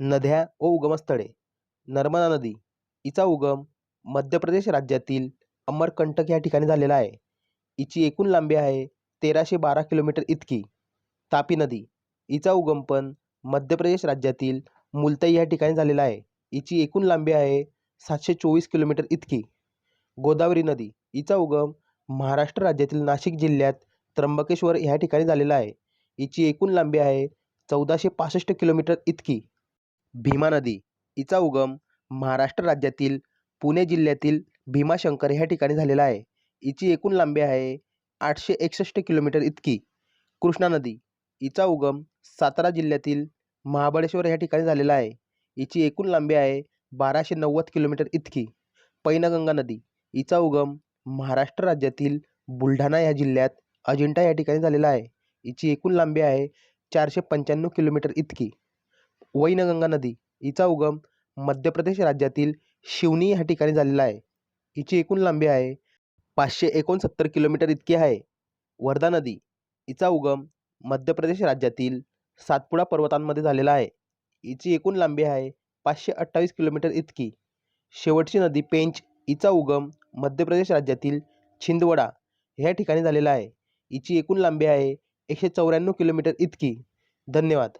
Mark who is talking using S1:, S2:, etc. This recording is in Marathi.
S1: नद्या व उगमस्थळे. नर्मदा नदी हिचा उगम मध्य प्रदेश राज्यातील अमरकंटक या ठिकाणी झालेला आहे. हिची एकूण लांबी आहे तेराशे बारा किलोमीटर इतकी. तापी नदी हिचा उगम पण मध्य प्रदेश राज्यातील मुलताई या ठिकाणी झालेला आहे. हिची एकूण लांबी आहे सातशे चोवीस किलोमीटर इतकी. गोदावरी नदी हिचा उगम महाराष्ट्र राज्यातील नाशिक जिल्ह्यात त्र्यंबकेश्वर ह्या ठिकाणी झालेला आहे. हिची एकूण लांबी आहे चौदाशे पासष्ट किलोमीटर इतकी. भीमा नदी हिचा उगम महाराष्ट्र राज्यातील पुणे जिल्ह्यातील भीमाशंकर ह्या ठिकाणी झालेला आहे. हिची एकूण लांबी आहे आठशे एकसष्ट किलोमीटर इतकी. कृष्णा नदी हिचा उगम सातारा जिल्ह्यातील महाबळेश्वर ह्या ठिकाणी झालेला आहे. हिची एकूण लांबी आहे बाराशे नव्वद किलोमीटर इतकी. पैनगंगा नदी हिचा उगम महाराष्ट्र राज्यातील बुलढाणा या जिल्ह्यात अजिंठा या ठिकाणी झालेला आहे. हिची एकूण लांबी आहे चारशे पंच्याण्णव किलोमीटर इतकी. वैनगंगा नदी हिचा उगम मध्य प्रदेश राज्यातील शिवनी ह्या ठिकाणी झालेला आहे. हिची एकूण लांबी आहे पाचशे एकोणसत्तर किलोमीटर इतकी आहे. वर्धा नदी हिचा उगम मध्य प्रदेश राज्यातील सातपुडा पर्वतांमध्ये झालेला आहे. हिची एकूण लांबी आहे पाचशे अठ्ठावीस किलोमीटर इतकी. शेवटची नदी पेंच हिचा उगम मध्य प्रदेश राज्यातील छिंदवडा ह्या ठिकाणी झालेला आहे. हिची एकूण लांबी आहे एकशे चौऱ्याण्णव किलोमीटर इतकी. धन्यवाद.